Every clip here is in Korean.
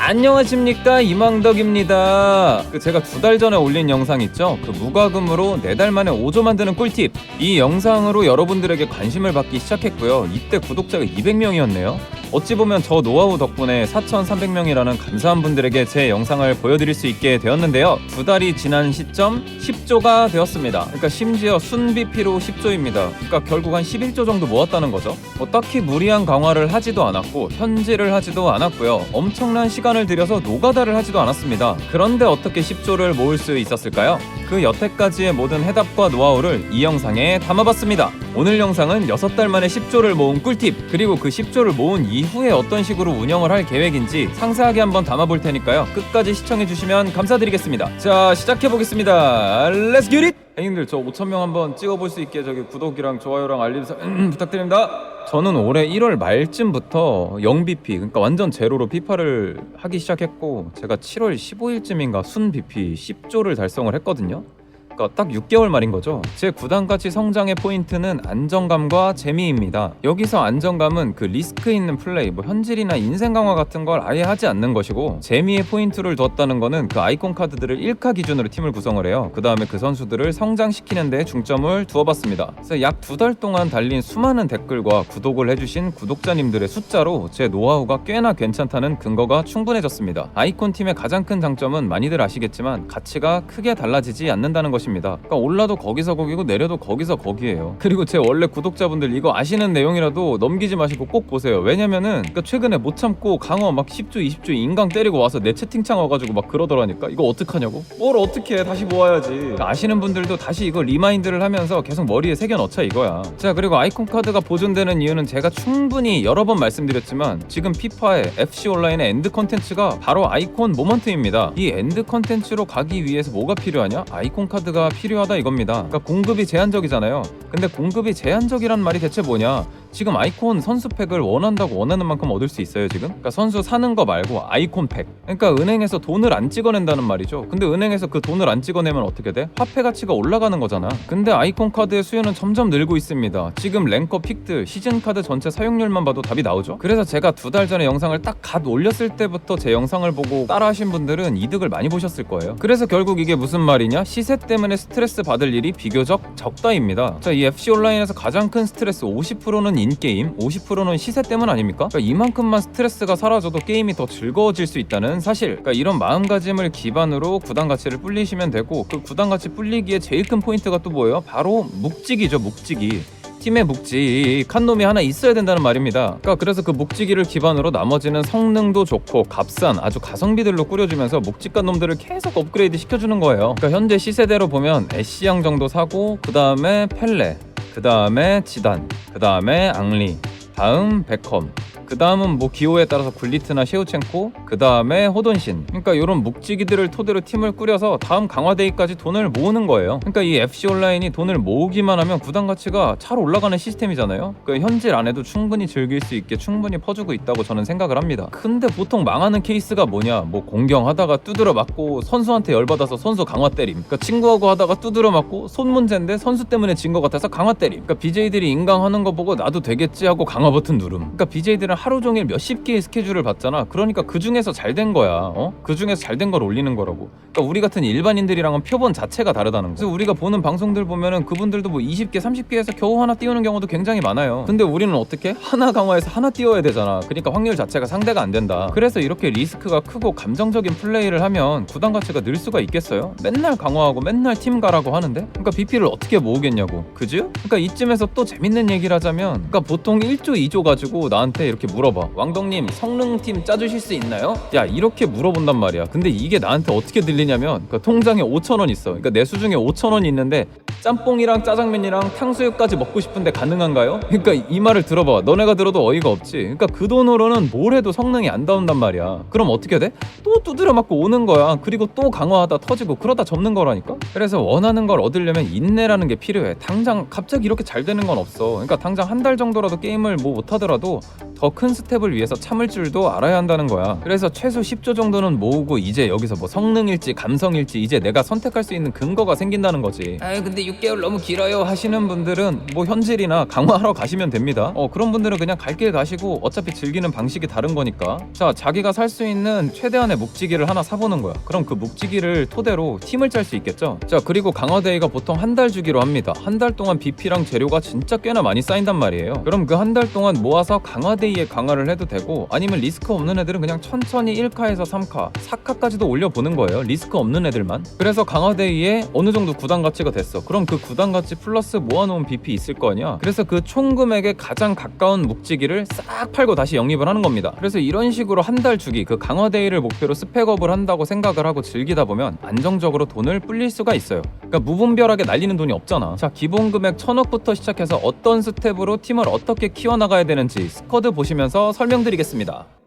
안녕하십니까 이망덕입니다. 그 제가 두 달 전에 올린 영상 있죠? 그 무과금으로 네 달 만에 5조 만드는 꿀팁. 이 영상으로 여러분들에게 관심을 받기 시작했고요. 이때 구독자가 200명이었네요. 어찌 보면 저 노하우 덕분에 4,300명이라는 감사한 분들에게 제 영상을 보여드릴 수 있게 되었는데요. 두 달이 지난 시점 10조가 되었습니다. 그러니까 심지어 순비피로 10조입니다. 그러니까 결국 한 11조 정도 모았다는 거죠. 뭐 딱히 무리한 강화를 하지도 않았고 현질을 하지도 않았고요. 엄청난 시간 을 들여서 노가다를 하지도 않았습니다. 그런데 어떻게 10조를 모을 수 있었을까요? 그 여태까지의 모든 해답과 노하우를 이 영상에 담아봤습니다. 오늘 영상은 6달 만에 10조를 모은 꿀팁 그리고 그 10조를 모은 이후에 어떤 식으로 운영을 할 계획인지 상세하게 한번 담아볼 테니까요. 끝까지 시청해주시면 감사드리겠습니다. 자 시작해보겠습니다. 렛츠 겟잇! 형님들 저 5천명 한번 찍어볼 수 있게 저기 구독이랑 좋아요랑 알림 서 부탁드립니다. 저는 올해 1월 말쯤부터 0BP 그러니까 완전 제로로 피파를 하기 시작했고 제가 7월 15일쯤인가 순 BP 10조를 달성을 했거든요. 그러니까 딱 6개월 말인 거죠. 제 구단 가치 성장의 포인트는 안정감과 재미입니다. 여기서 안정감은 그 리스크 있는 플레이, 뭐 현질이나 인생 강화 같은 걸 아예 하지 않는 것이고 재미의 포인트를 두었다는 거는 그 아이콘 카드들을 1카 기준으로 팀을 구성을 해요. 그 다음에 그 선수들을 성장시키는 데 중점을 두어봤습니다. 그래서 약 두 달 동안 달린 수많은 댓글과 구독을 해주신 구독자님들의 숫자로 제 노하우가 꽤나 괜찮다는 근거가 충분해졌습니다. 아이콘 팀의 가장 큰 장점은 많이들 아시겠지만 가치가 크게 달라지지 않는다는 것입니다. 그러니까 올라도 거기서 거기고 내려도 거기서 거기에요. 그리고 제 원래 구독자분들 이거 아시는 내용이라도 넘기지 마시고 꼭 보세요. 왜냐면은 그러니까 최근에 못 참고 강화 막 10조 20조 인강 때리고 와서 내 채팅창 와가지고 막 그러더라니까 이거 어떡하냐고? 뭘 어떻게 해 다시 모아야지. 그러니까 아시는 분들도 다시 이거 리마인드를 하면서 계속 머리에 새겨 넣자 이거야. 자 그리고 아이콘 카드가 보존되는 이유는 제가 충분히 여러 번 말씀드렸지만 지금 피파의 FC 온라인의 엔드 컨텐츠가 바로 아이콘 모먼트입니다. 이 엔드 컨텐츠로 가기 위해서 뭐가 필요하냐? 아이콘 카드가 필요하다 이겁니다. 그러니까 공급이 제한적이잖아요. 근데 공급이 제한적이란 말이 대체 뭐냐? 지금 아이콘 선수 팩을 원한다고 원하는 만큼 얻을 수 있어요 지금? 그러니까 선수 사는 거 말고 아이콘 팩. 그러니까 은행에서 돈을 안 찍어낸다는 말이죠. 근데 은행에서 그 돈을 안 찍어내면 어떻게 돼? 화폐 가치가 올라가는 거잖아. 근데 아이콘 카드의 수요는 점점 늘고 있습니다. 지금 랭커 픽들 시즌 카드 전체 사용률만 봐도 답이 나오죠. 그래서 제가 두 달 전에 영상을 딱 갓 올렸을 때부터 제 영상을 보고 따라하신 분들은 이득을 많이 보셨을 거예요. 그래서 결국 이게 무슨 말이냐? 시세 때문에 스트레스 받을 일이 비교적 적다입니다. 자, 이 FC 온라인에서 가장 큰 스트레스 50%는 인게임, 50%는 시세 때문 아닙니까? 그러니까 이만큼만 스트레스가 사라져도 게임이 더 즐거워질 수 있다는 사실. 그러니까 이런 마음가짐을 기반으로 구단 가치를 불리시면 되고 그 구단 가치 불리기에 제일 큰 포인트가 또 뭐예요? 바로 묵직이죠, 묵직이. 팀의 묵직 칸놈이 하나 있어야 된다는 말입니다. 그러니까 그래서 그 묵직이를 기반으로 나머지는 성능도 좋고 값싼 아주 가성비들로 꾸려주면서 묵직한 놈들을 계속 업그레이드 시켜주는 거예요. 그러니까 현재 시세대로 보면 애쉬양 정도 사고 그 다음에 펠레, 그 다음에 지단, 그 다음에 앙리, 다음 베컴. 그 다음은 뭐 기호에 따라서 굴리트나 셰우첸코, 그 다음에 호돈신. 그러니까 이런 묵직이들을 토대로 팀을 꾸려서 다음 강화데이까지 돈을 모으는 거예요. 그러니까 이 FC 온라인이 돈을 모으기만 하면 구단 가치가 잘 올라가는 시스템이잖아요. 그 현질 안에도 충분히 즐길 수 있게 충분히 퍼주고 있다고 저는 생각을 합니다. 근데 보통 망하는 케이스가 뭐냐? 뭐 공경하다가 두드려 맞고 선수한테 열받아서 선수 강화 때림. 그러니까 친구하고 하다가 두드려 맞고 손 문제인데 선수 때문에 진 것 같아서 강화 때림. 그러니까 BJ들이 인강하는 거 보고 나도 되겠지 하고 강화 버튼 누름. 그러니까 BJ들은 하루 종일 몇십 개의 스케줄을 받잖아. 그러니까 그 중에서 잘 된 거야. 어? 그 중에서 잘 된 걸 올리는 거라고. 그러니까 우리 같은 일반인들이랑은 표본 자체가 다르다는 거. 그래서 우리가 보는 방송들 보면은 그분들도 뭐 20개, 30개에서 겨우 하나 띄우는 경우도 굉장히 많아요. 근데 우리는 어떻게 하나 강화해서 하나 띄워야 되잖아. 그러니까 확률 자체가 상대가 안 된다. 그래서 이렇게 리스크가 크고 감정적인 플레이를 하면 구단 가치가 늘 수가 있겠어요? 맨날 강화하고 맨날 팀 가라고 하는데? 그러니까 BP를 어떻게 모으겠냐고. 그죠? 그러니까 이쯤에서 또 재밌는 얘기를 하자면 그러니까 보통 1조, 2조 가지고 나한테 이렇게 물어봐. 왕덕님 성능팀 짜주실 수 있나요? 야 이렇게 물어본단 말이야. 근데 이게 나한테 어떻게 들리냐면 그 통장에 5천 원 있어. 그러니까 내 수중에 5천 원이 있는데 짬뽕이랑 짜장면이랑 탕수육까지 먹고 싶은데 가능한가요? 그러니까 이 말을 들어봐. 너네가 들어도 어이가 없지. 그러니까 그 돈으로는 뭘 해도 성능이 안 나온단 말이야. 그럼 어떻게 돼? 또 두드려 맞고 오는 거야. 그리고 또 강화하다 터지고 그러다 접는 거라니까. 그래서 원하는 걸 얻으려면 인내라는 게 필요해. 당장 갑자기 이렇게 잘 되는 건 없어. 그러니까 당장 한 달 정도라도 게임을 뭐 못하더라도 더 큰 스텝을 위해서 참을 줄도 알아야 한다는 거야. 그래서 최소 10조 정도는 모으고 이제 여기서 뭐 성능일지 감성일지 이제 내가 선택할 수 있는 근거가 생긴다는 거지. 아 근데 6개월 너무 길어요 하시는 분들은 뭐 현질이나 강화하러 가시면 됩니다. 어 그런 분들은 그냥 갈 길 가시고 어차피 즐기는 방식이 다른 거니까. 자 자기가 살 수 있는 최대한의 묵지기를 하나 사보는 거야. 그럼 그 묵지기를 토대로 팀을 짤 수 있겠죠. 자 그리고 강화데이가 보통 한 달 주기로 합니다. 한 달 동안 BP랑 재료가 진짜 꽤나 많이 쌓인단 말이에요. 그럼 그 한 달 동안 모아서 강화데이에 강화를 해도 되고 아니면 리스크 없는 애들은 그냥 천천히 1카에서 3카, 4카까지도 올려보는 거예요. 리스크 없는 애들만. 그래서 강화데이에 어느 정도 구단 가치가 됐어. 그럼 그 구단 가치 플러스 모아놓은 BP 있을 거 아니야. 그래서 그 총 금액에 가장 가까운 묵지기를 싹 팔고 다시 영입을 하는 겁니다. 그래서 이런 식으로 한 달 주기, 그 강화데이를 목표로 스펙업을 한다고 생각을 하고 즐기다 보면 안정적으로 돈을 불릴 수가 있어요. 그러니까 무분별하게 날리는 돈이 없잖아. 자, 기본 금액 천억부터 시작해서 어떤 스텝으로 팀을 어떻게 키워나가야 되는지 스쿼드 보시면서 설명드리겠습니다.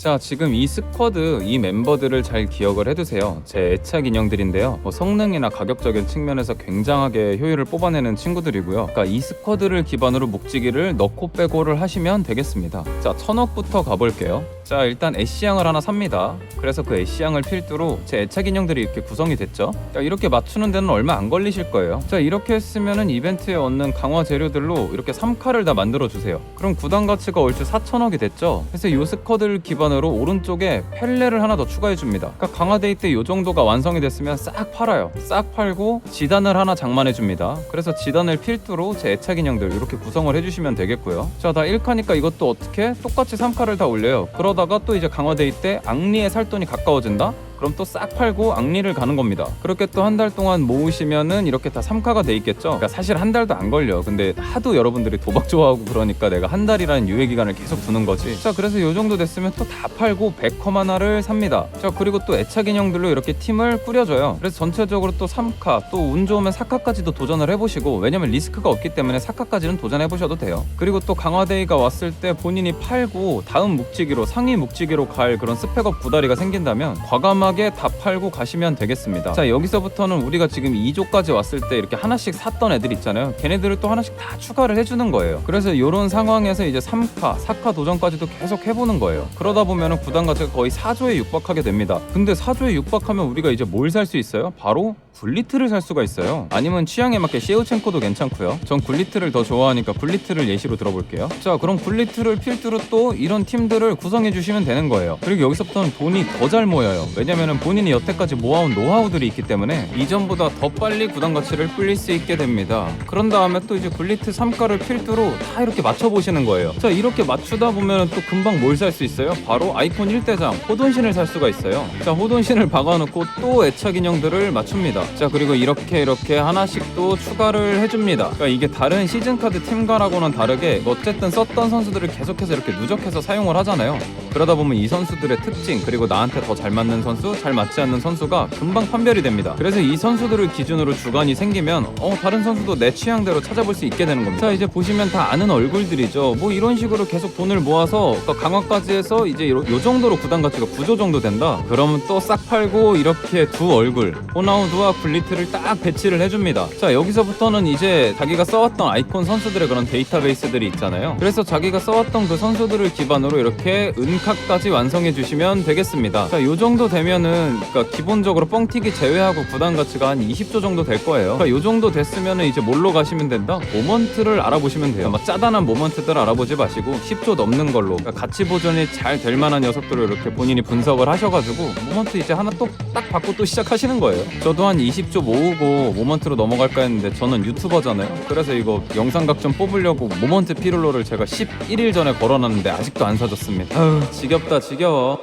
자 지금 이 스쿼드 이 멤버들을 잘 기억을 해두세요. 제 애착 인형들인데요. 뭐 성능이나 가격적인 측면에서 굉장하게 효율을 뽑아내는 친구들이고요. 그러니까 이 스쿼드를 기반으로 묵지기를 넣고 빼고를 하시면 되겠습니다. 자 천억부터 가볼게요 자 일단 애쉬양을 하나 삽니다. 그래서 그 애쉬양을 필두로 제 애착 인형들이 이렇게 구성이 됐죠. 자 이렇게 맞추는 데는 얼마 안 걸리실 거예요. 자 이렇게 했으면은 이벤트에 얻는 강화 재료들로 이렇게 3카를 다 만들어 주세요. 그럼 구단 가치가 얼추 4천억이 됐죠? 그래서 요 스쿼드를 기반으로 오른쪽에 펠레를 하나 더 추가해 줍니다. 그러니까 강화데이 때 요 정도가 완성이 됐으면 싹 팔아요. 싹 팔고 지단을 하나 장만해 줍니다. 그래서 지단을 필두로 제 애착 인형들 이렇게 구성을 해주시면 되겠고요. 자 다 1카니까 이것도 어떻게? 똑같이 3카를 다 올려요. 그러다 가 또 이제 강화데이 때 악리의 살돈이 가까워진다 그럼 또 싹 팔고 악리를 가는 겁니다. 그렇게 또 한 달 동안 모으시면은 이렇게 다 3카가 돼 있겠죠. 그러니까 사실 한 달도 안 걸려. 근데 하도 여러분들이 도박 좋아하고 그러니까 내가 한 달이라는 유예 기간을 계속 두는 거지. 자, 그래서 요 정도 됐으면 또 다 팔고 100컴 하나를 삽니다. 자, 그리고 또 애착 인형들로 이렇게 팀을 꾸려줘요. 그래서 전체적으로 또 3카, 또 운 좋으면 4카까지도 도전을 해보시고 왜냐면 리스크가 없기 때문에 4카까지는 도전해 보셔도 돼요. 그리고 또 강화데이가 왔을 때 본인이 팔고 다음 묵지기로 상위 묵지기로 갈 그런 스펙업 구다리가 생긴다면 과감하게 다 팔고 가시면 되겠습니다. 자 여기서부터는 우리가 지금 2조까지 왔을 때 이렇게 하나씩 샀던 애들 있잖아요. 걔네들을 또 하나씩 다 추가를 해주는 거예요. 그래서 이런 상황에서 이제 3카, 4카 도전까지도 계속 해보는 거예요. 그러다 보면 은 구단 가치가 거의 4조에 육박하게 됩니다. 근데 4조에 육박하면 우리가 이제 뭘 살 수 있어요? 바로 굴리트를 살 수가 있어요. 아니면 취향에 맞게 시우첸코도 괜찮고요. 전 굴리트를 더 좋아하니까 굴리트를 예시로 들어볼게요. 자, 그럼 굴리트를 필두로 또 이런 팀들을 구성해 주시면 되는 거예요. 그리고 여기서부터는 돈이 더 잘 모여요. 왜냐면 은 본인이 여태까지 모아온 노하우들이 있기 때문에 이전보다 더 빨리 구단 가치를 불릴 수 있게 됩니다. 그런 다음에 또 이제 굴리트 3가를 필두로 다 이렇게 맞춰 보시는 거예요. 자, 이렇게 맞추다 보면은 또 금방 뭘 살 수 있어요? 바로 아이콘 1대장 호돈신을 살 수가 있어요. 자, 호돈신을 박아놓고 또 애착 인형들을 맞춥니다. 자 그리고 이렇게 이렇게 하나씩 또 추가를 해줍니다 그러니까 이게 다른 시즌 카드 팀과라고는 다르게 뭐 어쨌든 썼던 선수들을 계속해서 이렇게 누적해서 사용을 하잖아요 그러다 보면 이 선수들의 특징 그리고 나한테 더 잘 맞는 선수 잘 맞지 않는 선수가 금방 판별이 됩니다 그래서 이 선수들을 기준으로 주관이 생기면 어 다른 선수도 내 취향대로 찾아볼 수 있게 되는 겁니다 자 이제 보시면 다 아는 얼굴들이죠 뭐 이런 식으로 계속 돈을 모아서 그러니까 강화까지 해서 이제 요, 요 정도로 구단 가치가 9조 정도 된다 그러면 또 싹 팔고 이렇게 두 얼굴 호나우드와 굴리트를 딱 배치를 해줍니다. 자 여기서부터는 이제 자기가 써왔던 아이콘 선수들의 그런 데이터베이스들이 있잖아요. 그래서 자기가 써왔던 그 선수들을 기반으로 이렇게 은카까지 완성해 주시면 되겠습니다. 자요 정도 되면 은 그러니까 기본적으로 뻥튀기 제외하고 구단 가치가 한 20조 정도 될 거예요. 그러니까 요 정도 됐으면은 이제 뭘로 가시면 된다? 모먼트를 알아보시면 돼요. 막 짜단한 모먼트들 알아보지 마시고 10조 넘는 걸로 그러니까 가치 보존이 잘 될 만한 녀석들을 이렇게 본인이 분석을 하셔가지고 모먼트 이제 하나 또 딱 받고 또 시작하시는 거예요. 저도 한 20조 모으고 모먼트로 넘어갈까 했는데 저는 유튜버잖아요. 그래서 이거 영상각 좀 뽑으려고 모먼트 피룰로를 제가 11일 전에 걸어놨는데 아직도 안 사줬습니다. 아유 지겹다 지겨워.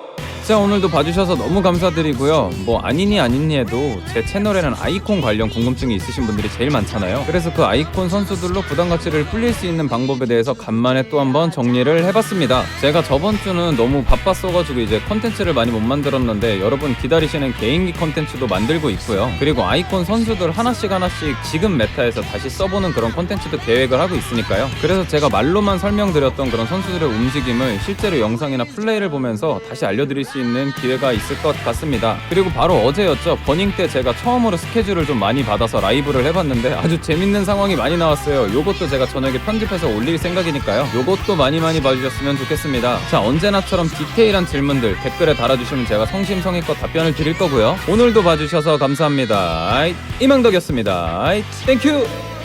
자 오늘도 봐주셔서 너무 감사드리고요. 뭐 아니니 아니니 해도 제 채널에는 아이콘 관련 궁금증이 있으신 분들이 제일 많잖아요. 그래서 그 아이콘 선수들로 부담 가치를 불릴 수 있는 방법에 대해서 간만에 또 한번 정리를 해봤습니다. 제가 저번 주는 너무 바빴어가지고 이제 컨텐츠를 많이 못 만들었는데 여러분 기다리시는 개인기 컨텐츠도 만들고 있고요. 그리고 아이콘 선수들 하나씩 하나씩 지금 메타에서 다시 써보는 그런 컨텐츠도 계획을 하고 있으니까요. 그래서 제가 말로만 설명드렸던 그런 선수들의 움직임을 실제로 영상이나 플레이를 보면서 다시 알려드릴 수수 있는 기회가 있을 것 같습니다. 그리고 바로 어제였죠. 버닝 때 제가 처음으로 스케줄을 좀 많이 받아서 라이브를 해봤는데 아주 재밌는 상황이 많이 나왔어요. 요것도 제가 저녁에 편집해서 올릴 생각이니까요. 요것도 많이 많이 봐주셨으면 좋겠습니다. 자 언제나처럼 디테일한 질문들 댓글에 달아주시면 제가 성심성의껏 답변을 드릴 거고요. 오늘도 봐주셔서 감사합니다. 이망덕이었습니다. 땡큐!